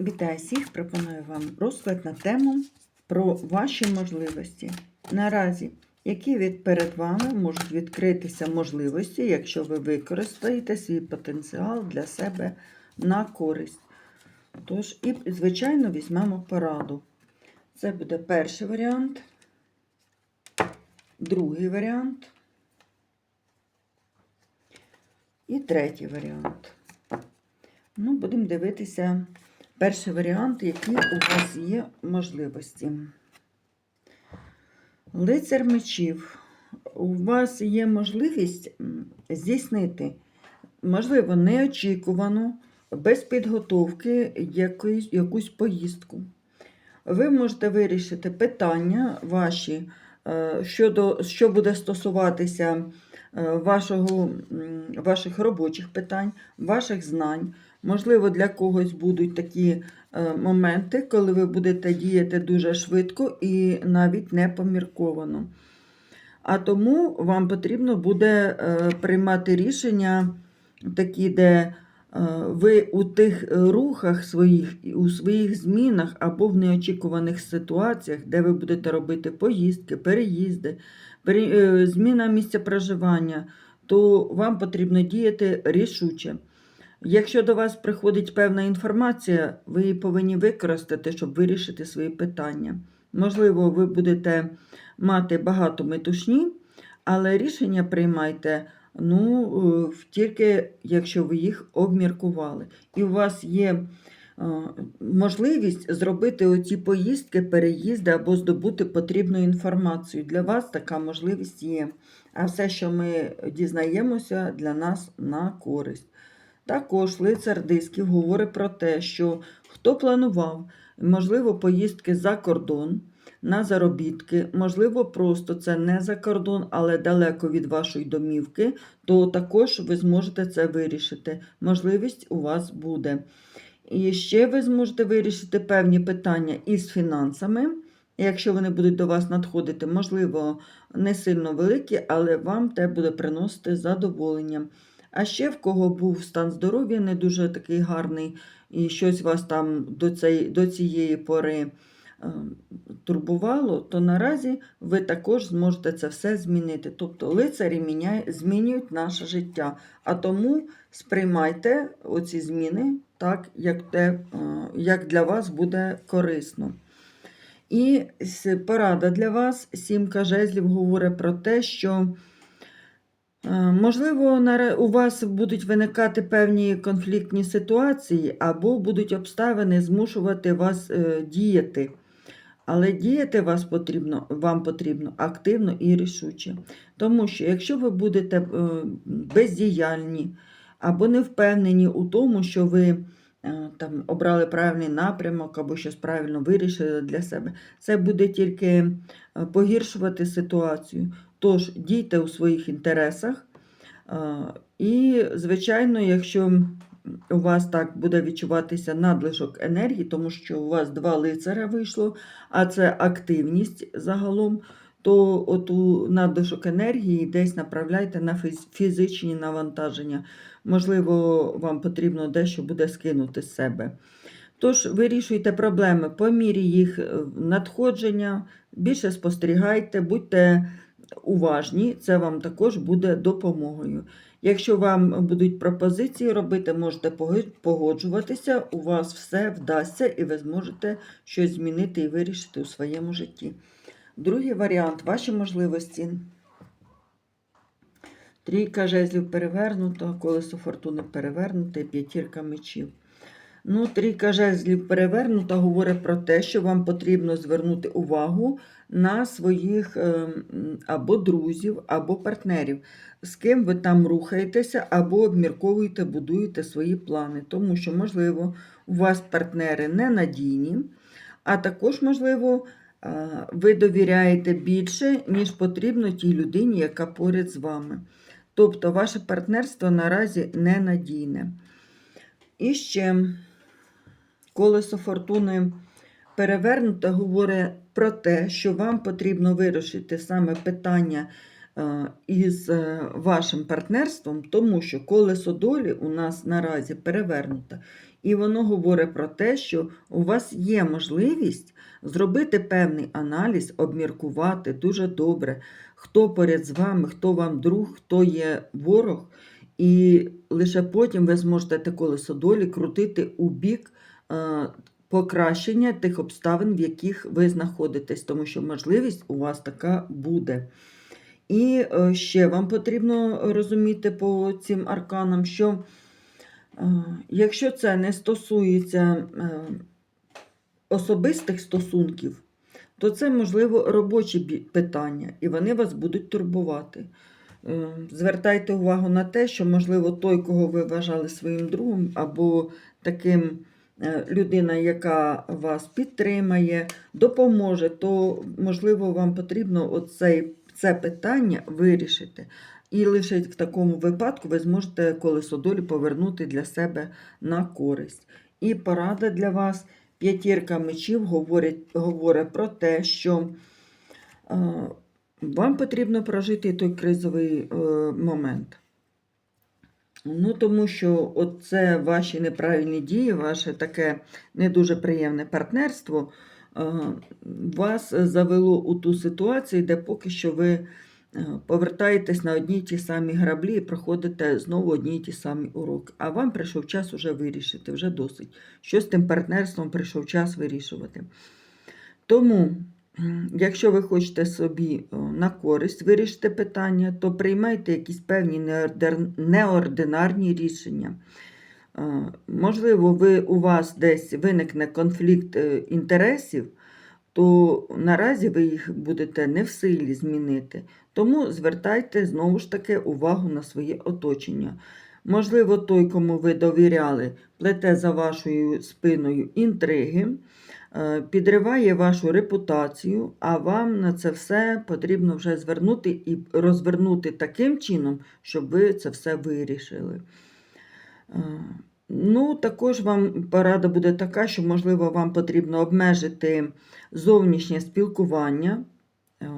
Вітаю всіх! Пропоную вам розклад на тему про ваші можливості. Наразі, які від перед вами можуть відкритися можливості, якщо ви використаєте свій потенціал для себе на користь. Тож, і, звичайно, візьмемо пораду. Це буде перший варіант, другий варіант і третій варіант. Ну, будемо дивитися перший варіант, які у вас є можливості. Лицар мечів. У вас є можливість здійснити, можливо, неочікувану, без підготовки якусь, якусь поїздку. Ви можете вирішити питання ваші, е, щодо, що буде стосуватися е, вашого, ваших робочих питань, ваших знань. Можливо, для когось будуть такі е, моменти, коли ви будете діяти дуже швидко і навіть не помірковано. А тому вам потрібно буде е, приймати рішення такі, де е, ви у тих рухах своїх, у своїх змінах або в неочікуваних ситуаціях, де ви будете робити поїздки, переїзди, зміна місця проживання, то вам потрібно діяти рішуче. Якщо до вас приходить певна інформація, ви її повинні використати, щоб вирішити свої питання. Можливо, ви будете мати багато метушні, але рішення приймайте ну, е, тільки якщо ви їх обміркували. І у вас є е, можливість зробити оці поїздки, переїзди або здобути потрібну інформацію. Для вас така можливість є. А все, що ми дізнаємося, для нас на користь. Також лицар дисків говорить про те, що хто планував, можливо, поїздки за кордон на заробітки, можливо, просто це не за кордон, але далеко від вашої домівки, то також ви зможете це вирішити. Можливість у вас буде. І ще ви зможете вирішити певні питання із фінансами. Якщо вони будуть до вас надходити, можливо, не сильно великі, але вам те буде приносити задоволення. А ще в кого був стан здоров'я не дуже такий гарний, і щось вас там до, цей, до цієї пори е, турбувало, то наразі ви також зможете це все змінити. Тобто лицарі змінюють наше життя. А тому сприймайте оці зміни так, як, те, е, як для вас буде корисно. І порада для вас, сімка жезлів говорить про те, що Можливо, у вас будуть виникати певні конфліктні ситуації, або будуть обставини змушувати вас е, діяти. Але діяти вас потрібно, вам потрібно активно і рішуче. Тому що якщо ви будете е, бездіяльні або не впевнені у тому, що ви е, там, обрали правильний напрямок або щось правильно вирішили для себе, це буде тільки е, погіршувати ситуацію. Тож дійте у своїх інтересах. І, звичайно, якщо у вас так буде відчуватися надлишок енергії, тому що у вас два лицаря вийшло, а це активність загалом, то оту надлишок енергії десь направляйте на фізичні навантаження. Можливо, вам потрібно дещо буде скинути з себе. Тож вирішуйте проблеми по мірі їх е, надходження, більше спостерігайте, будьте уважні, це вам також буде допомогою. Якщо вам будуть пропозиції робити, можете погоджуватися, у вас все вдасться і ви зможете щось змінити і вирішити у своєму житті. Другий варіант ваші можливості. Трійка жезлів перевернута, колесо фортуни перевернуте, п'ятірка мечів. Ну, трійка жезлів перевернута говорить про те, що вам потрібно звернути увагу на своїх ем, або друзів, або партнерів, з ким ви там рухаєтеся, або обмірковуєте, будуєте свої плани. Тому що, можливо, у вас партнери ненадійні, а також, можливо, е, ви довіряєте більше, ніж потрібно тій людині, яка поряд з вами. Тобто, ваше партнерство наразі ненадійне. І ще колесо фортуни перевернуте говорить про те, що вам потрібно вирішити саме питання е, із е, вашим партнерством, тому що колесо долі у нас наразі перевернуте. І воно говорить про те, що у вас є можливість зробити певний аналіз, обміркувати дуже добре, хто поряд з вами, хто вам друг, хто є ворог. І лише потім ви зможете те колесо долі крутити у бік е, покращення тих обставин, в яких ви знаходитесь, тому що можливість у вас така буде. І е, ще вам потрібно розуміти по цим арканам, що е, якщо це не стосується е, особистих стосунків, то це, можливо, робочі питання, і вони вас будуть турбувати. Звертайте увагу на те, що, можливо, той, кого ви вважали своїм другом, або таким людина, яка вас підтримає, допоможе, то, можливо, вам потрібно оцей, це питання вирішити. І лише в такому випадку ви зможете колесо долі повернути для себе на користь. І порада для вас. П'ятірка мечів говорить, говорить про те, що е, вам потрібно прожити той кризовий е, момент. Ну, тому що це ваші неправильні дії, ваше таке не дуже приємне партнерство е, вас завело у ту ситуацію, де поки що ви е, повертаєтесь на одні й ті самі граблі і проходите знову одні й ті самі уроки. А вам прийшов час уже вирішити, вже досить. Що з тим партнерством прийшов час вирішувати. Тому, якщо ви хочете собі на користь вирішити питання, то приймайте якісь певні неординарні рішення. Е, Можливо, ви, у вас десь виникне конфлікт е, інтересів, то наразі ви їх будете не в силі змінити. Тому звертайте знову ж таки увагу на своє оточення. Можливо, той, кому ви довіряли, плете за вашою спиною інтриги, е, підриває вашу репутацію, а вам на це все потрібно вже звернути і розвернути таким чином, щоб ви це все вирішили. Е, Ну, також вам порада буде така, що, можливо, вам потрібно обмежити зовнішнє спілкування, е,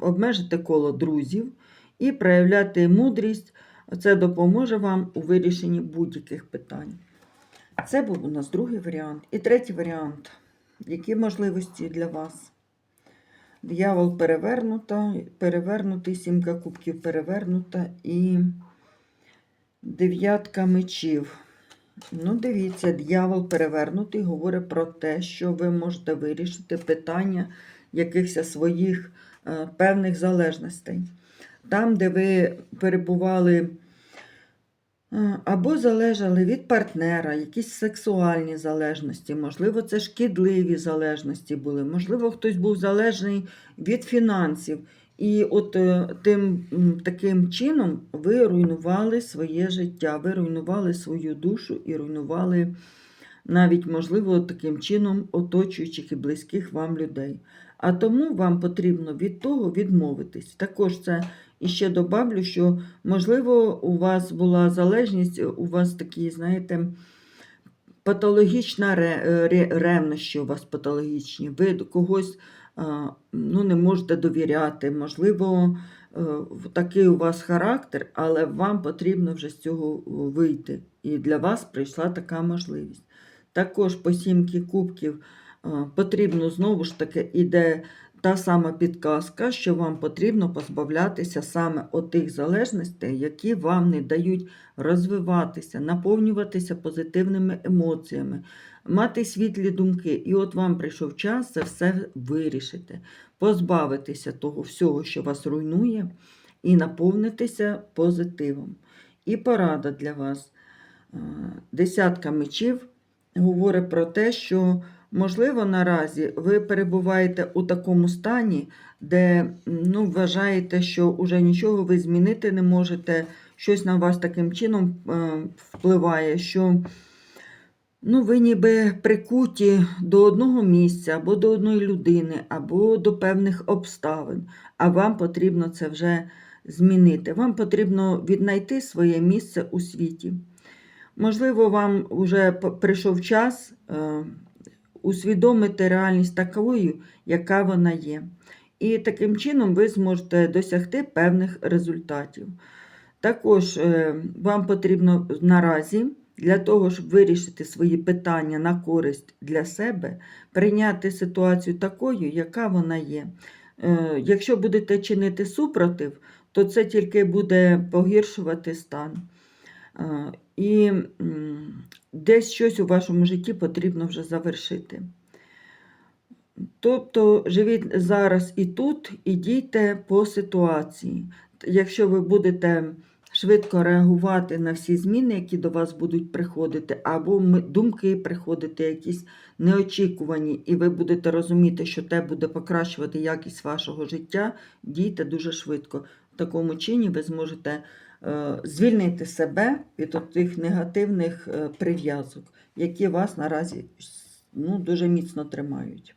обмежити коло друзів і проявляти мудрість. Це допоможе вам у вирішенні будь-яких питань. Це був у нас другий варіант. І третій варіант. Які можливості для вас? Диявол перевернута, перевернутий, сімка кубків перевернута і дев'ятка мечів. Ну, дивіться, дьявол перевернутий говорить про те, що ви можете вирішити питання якихось своїх е, певних залежностей. Там, де ви перебували або залежали від партнера, якісь сексуальні залежності, можливо, це шкідливі залежності були, можливо, хтось був залежний від фінансів. І от е, тим таким чином ви руйнували своє життя, ви руйнували свою душу і руйнували навіть, можливо, таким чином оточуючих і близьких вам людей. А тому вам потрібно від того відмовитись. Також це іще добавлю, що, можливо, у вас була залежність, у вас такі, знаєте, патологічна е, ре- ревнощі у вас патологічні. Ви когось ну, не можете довіряти. Можливо, е, такий у вас характер, але вам потрібно вже з цього вийти. І для вас прийшла така можливість. Також по сімки кубків потрібно знову ж таки іде та сама підказка, що вам потрібно позбавлятися саме отих залежностей, які вам не дають розвиватися, наповнюватися позитивними емоціями, мати світлі думки. І от вам прийшов час це все вирішити, позбавитися того всього, що вас руйнує, і наповнитися позитивом. І порада для вас. Е, Десятка мечів говорить про те, що, можливо, наразі ви перебуваєте у такому стані, де ну, вважаєте, що вже нічого ви змінити не можете, щось на вас таким чином е, впливає, що ну, ви ніби прикуті до одного місця, або до одної людини, або до певних обставин, а вам потрібно це вже змінити. Вам потрібно віднайти своє місце у світі. Можливо, вам вже прийшов час е, усвідомити реальність такою, яка вона є. І таким чином ви зможете досягти певних результатів. Також е, вам потрібно наразі для того, щоб вирішити свої питання на користь для себе, прийняти ситуацію такою, яка вона є. Е, Якщо будете чинити супротив, то це тільки буде погіршувати стан. І десь щось у вашому житті потрібно вже завершити. Тобто живіть зараз і тут, і дійте по ситуації. Якщо ви будете швидко реагувати на всі зміни, які до вас будуть приходити, або думки приходити, якісь неочікувані, і ви будете розуміти, що те буде покращувати якість вашого життя, дійте дуже швидко. В такому чині ви зможете звільнити себе від тих негативних е, прив'язок, які вас наразі ну, дуже міцно тримають.